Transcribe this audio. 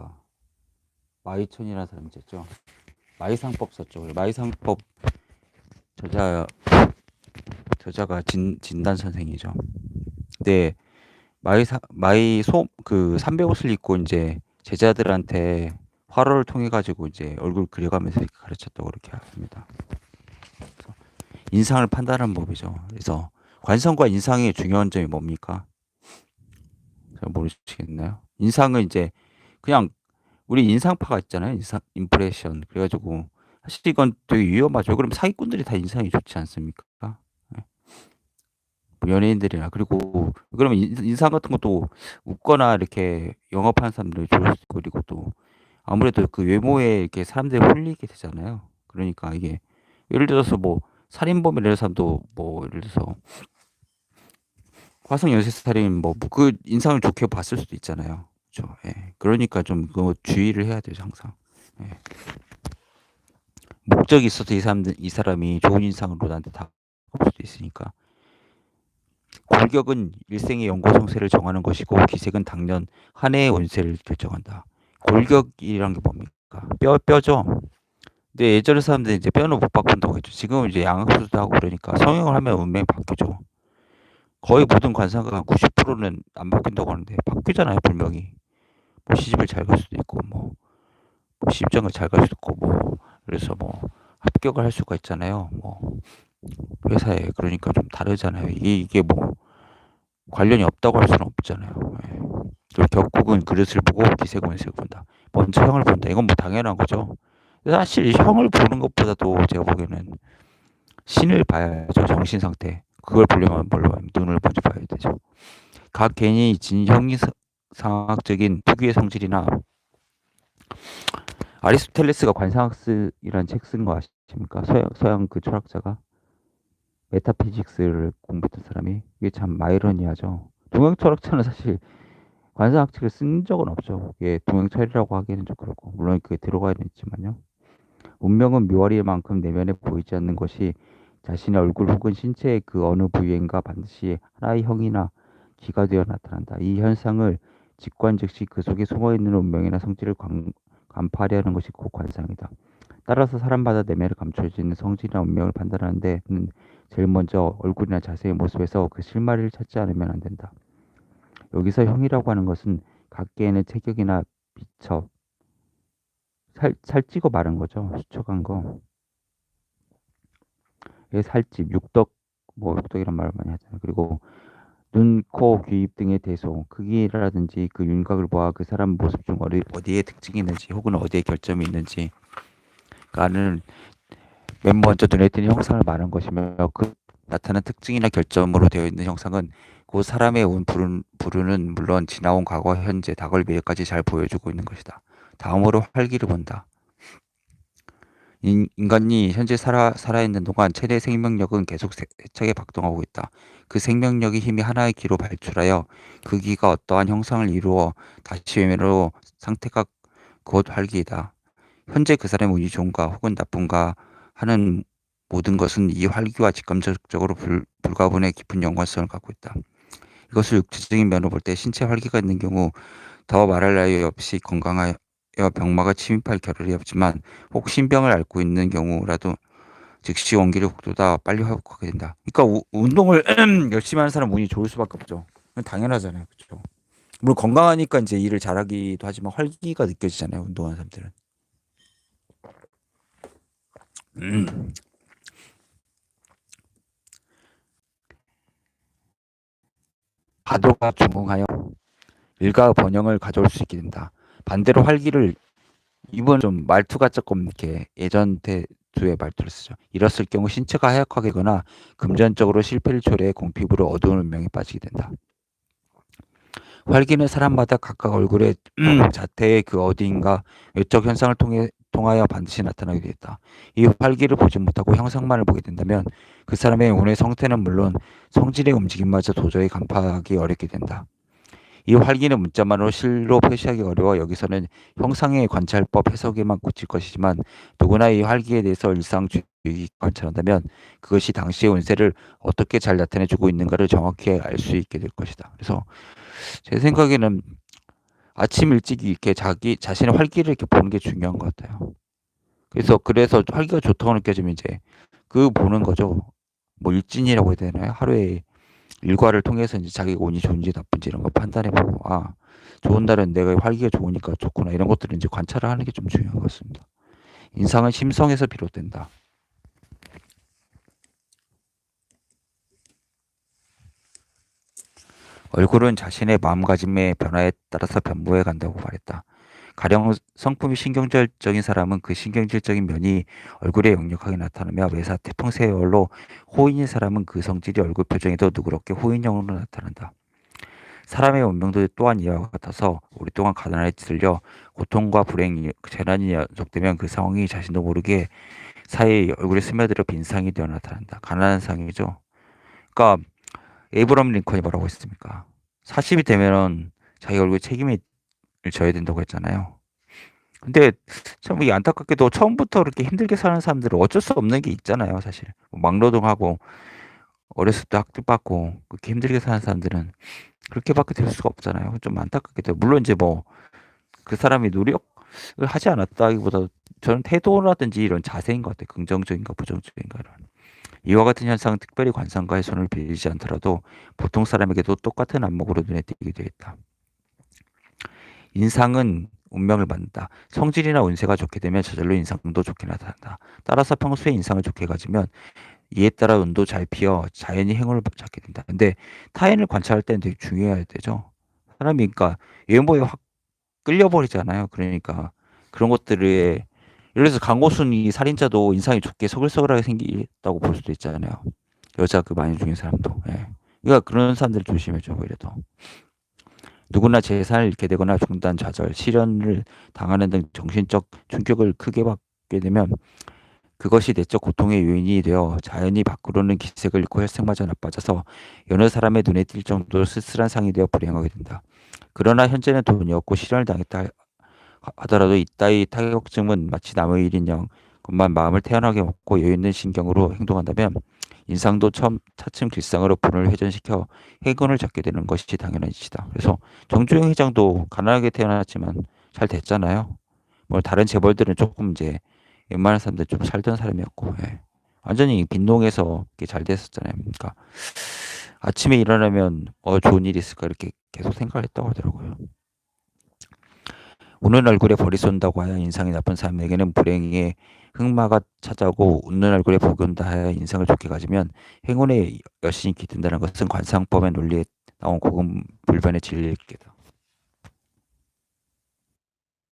누군가 마이촌이라는 사람이 있었죠. 마이상법 썼죠. 마이상법 저자 저자가 진 진단 선생이죠. 근데 마이 사 마이 소그 삼배 옷을 입고 이제 제자들한테 화로를 통해 가지고 이제 얼굴 그려가면서 가르쳤다고 그렇게 합니다. 인상을 판단하는 법이죠. 그래서 관성과 인상의 중요한 점이 뭡니까? 잘 모르시겠나요? 인상은 이제 그냥 우리 인상파가 있잖아요. 인상 임프레션. 그래가지고 사실 이건 되게 위험하죠. 그럼 사기꾼들이 다 인상이 좋지 않습니까? 예. 뭐 연예인들이나 그리고 그러면 인, 인상 같은 것도 웃거나 이렇게 영업하는 사람들이 좋을 수 있고 그리고 또 아무래도 그 외모에 이렇게 사람들이 홀리게 되잖아요. 그러니까 이게 예를 들어서 뭐 살인범이라 는 사람도 뭐 예를 들어서 화성 연쇄 살인 뭐 그 인상을 좋게 봤을 수도 있잖아요. 그렇죠. 예. 그러니까 좀 그 주의를 해야 되죠 항상. 예. 목적이 있어서 이 사람들 이 사람이 좋은 인상으로 나한테 다가올 수도 있으니까. 골격은 일생의 연고 성세를 정하는 것이고 기색은 당년 한 해의 운세를 결정한다. 골격이란 게 뭡니까? 뼈 뼈죠. 근데 예전에 사람들이 이제 뼈는 못 바꾼다고 했죠. 지금은 이제 양악수도 하고 그러니까 성형을 하면 운명이 바뀌죠. 거의 모든 관상가 한 90%는 안 바뀐다고 하는데 바뀌잖아요 분명히. 뭐 시집을 잘 갈 수도 있고 뭐, 뭐 시집장을 잘 갈 수도 있고 뭐 그래서 뭐 합격을 할 수가 있잖아요. 뭐 회사에 그러니까 좀 다르잖아요. 이게, 이게 뭐 관련이 없다고 할 수는 없잖아요. 예. 격국은 그릇을 보고 기색은 색을 본다. 먼저 형을 본다. 이건 뭐 당연한 거죠. 사실 형을 보는 것보다도 제가 보기에는 신을 봐야죠. 정신 상태. 그걸 보려면 뭘로 눈을 먼저 봐야 되죠. 각 개인이 진형이 상학적인 특유의 성질이나 아리스토텔레스가 관상학이라는 책 쓴 거 아십니까? 서양, 서양 그 철학자가 메타피직스를 공부했던 사람이 이게 참 마이러니하죠. 동양 철학자는 사실 관상학 책을 쓴 적은 없죠. 이게 동양 철이라고 하기에는 좀 그렇고 물론 그게 들어가야 있지만요. 운명은 묘아리만큼 내면에 보이지 않는 것이 자신의 얼굴 혹은 신체의 그 어느 부위인가 반드시 하나의 형이나 기가 되어 나타난다. 이 현상을 직관 즉시 그 속에 숨어 있는 운명이나 성질을 관, 간파하려는 것이 곧 관상이다. 따라서 사람마다 내면에 감춰져 있는 성질이나 운명을 판단하는 데는 제일 먼저 얼굴이나 자세의 모습에서 그 실마리를 찾지 않으면 안 된다. 여기서 형이라고 하는 것은 각계에는 체격이나 비첩, 살, 살찌고 마른 거죠. 수척한 거. 예, 살집, 육덕, 뭐 육덕이란 말을 많이 하잖아요. 그리고 눈, 코, 귀, 입 등의 대소, 크기라든지 그 윤곽을 보아 그 사람 모습 중 어디, 어디에 특징이 있는지 혹은 어디에 결점이 있는지 가는 맨 먼저 눈에 띄는 형상을 말한 것이며 그 나타난 특징이나 결점으로 되어 있는 형상은 그 사람의 운 부르는, 부르는 물론 지나온 과거, 현재, 다걸 미래까지 잘 보여주고 있는 것이다. 다음으로 활기를 본다. 인, 인간이 현재 살아, 살아있는 동안 최대 생명력은 계속 세차게 박동하고 있다. 그 생명력의 힘이 하나의 기로 발출하여 그 기가 어떠한 형상을 이루어 다시 외면으로 상태가 곧 활기이다. 현재 그 사람의 운이 좋은가 혹은 나쁜가 하는 모든 것은 이 활기와 직감적으로 불, 불가분의 깊은 연관성을 갖고 있다. 이것을 육체적인 면으로 볼 때 신체 활기가 있는 경우 더 말할 나위 없이 건강하 여 병마가 침입할 겨를이 없지만 혹 신병을 앓고 있는 경우라도 즉시 원기를 북돋아 빨리 회복하게 된다. 그러니까 우, 운동을 열심히 하는 사람 운이 좋을 수밖에 없죠. 당연하잖아요. 그렇죠. 물론 건강하니까 이제 일을 잘하기도 하지만 활기가 느껴지잖아요. 운동하는 사람들은. 음. 가도가 중흥하여 일가 번영을 가져올 수 있게 된다. 반대로 활기를 이번 좀 말투가 조금 이렇게 예전 때두의 말투를 쓰죠. 이랬을 경우 신체가 하약하게거나 금전적으로 실패를 초래해 공피부로 어두운 운명에 빠지게 된다. 활기는 사람마다 각각 얼굴의 자태의 그 어디인가 외적 현상을 통해 통하여 반드시 나타나게 되었다. 이 활기를 보지 못하고 형상만을 보게 된다면 그 사람의 운의 성태는 물론 성질의 움직임마저 도저히 간파하기 어렵게 된다. 이 활기는 문자만으로 실로 표시하기 어려워 여기서는 형상의 관찰법 해석에만 꽂힐 것이지만 누구나 이 활기에 대해서 일상주의 관찰한다면 그것이 당시의 운세를 어떻게 잘 나타내주고 있는가를 정확히 알 수 있게 될 것이다. 그래서 제 생각에는 아침 일찍 이렇게 자기 자신의 활기를 이렇게 보는 게 중요한 것 같아요. 그래서 그래서 활기가 좋다고 느껴지면 이제 그 보는 거죠. 뭐 일진이라고 해야 되나요? 하루에 일과를 통해서 이제 자기가 운이 좋은지 나쁜지 이런 거 판단해보고 아 좋은 날은 내가 활기가 좋으니까 좋구나 이런 것들을 이제 관찰을 하는 게 좀 중요한 것 같습니다. 인상은 심성에서 비롯된다. 얼굴은 자신의 마음가짐의 변화에 따라서 변모해 간다고 말했다. 가령 성품이 신경질적인 사람은 그 신경질적인 면이 얼굴에 역력하게 나타나며 매사 태풍세월로 호인인 사람은 그 성질이 얼굴 표정에도 누그럽게 호인형으로 나타난다. 사람의 운명도 또한 이와 같아서 오랫동안 가난에 들려 고통과 불행, 재난이 연속되면 그 상황이 자신도 모르게 사이 얼굴에 스며들어 빈상이 되어 나타난다. 가난한 상이죠. 그러니까 에이브럼 링컨이 뭐라고 했습니까? 40이 되면은 자기 얼굴에 책임을 져야 된다고 했잖아요. 근데 참 이 안타깝게도 처음부터 그렇게 힘들게 사는 사람들은 어쩔 수 없는 게 있잖아요, 사실. 뭐 막노동하고 어렸을 때 학대받고 그렇게 힘들게 사는 사람들은 그렇게밖에 될 수가 없잖아요. 좀 안타깝게 돼요. 물론 이제 뭐 그 사람이 노력을 하지 않았다기보다 저는 태도라든지 이런 자세인 것 같아요. 긍정적인가 부정적인가 이런. 이와 같은 현상은 특별히 관상가의 손을 빌리지 않더라도 보통 사람에게도 똑같은 안목으로 눈에 띄게 되겠다. 인상은 운명을 받는다. 성질이나 운세가 좋게 되면 저절로 인상도 좋게 나타난다. 따라서 평소에 인상을 좋게 가지면 이에 따라 운도 잘 피어 자연히 행운을 찾게 된다. 근데 타인을 관찰할 때는 되게 중요해야 되죠. 사람이 그러니까 외모에 확 끌려버리잖아요. 그러니까 그런 것들에 예를 들어서 강호순이 살인자도 인상이 좋게 서글서글하게 생겼다고 볼 수도 있잖아요. 여자 그 많이 죽인 사람도. 예. 그러니까 그런 사람들 조심해줘 더. 누구나 재산을 잃게 되거나 중단 좌절, 시련을 당하는 등 정신적 충격을 크게 받게 되면 그것이 내적 고통의 요인이 되어 자연히 밖으로는 기색을 잃고 혈색마저 나빠져서 여러 사람의 눈에 띌 정도로 쓸쓸한 상이 되어 불행하게 된다. 그러나 현재는 돈이 없고 시련을 당했다 하더라도 이따위 타격증은 마치 남의 일인 영 것만 마음을 태연하게 먹고 여유 있는 신경으로 행동한다면 인상도 처음 차츰 길상으로 분을 회전시켜 해군을 잡게 되는 것이 당연한 일이다. 그래서 정주영 회장도 가난하게 태어났지만 잘 됐잖아요. 뭐 다른 재벌들은 조금 이제 웬만한 사람들 좀 살던 사람이었고 예. 완전히 빈농에서 잘 됐었잖아요. 그러니까 아침에 일어나면 어 좋은 일이 있을까 이렇게 계속 생각을 했다고 하더라고요. 우는 얼굴에 벌이 쏜다고 하여 인상이 나쁜 사람에게는 불행의 흑마가 찾아오고 웃는 얼굴에 복이 온다 하여 인상을 좋게 가지면 행운의 여신이 깃든다는 것은 관상법의 논리에 나온 고금 불변의 진리일 게다.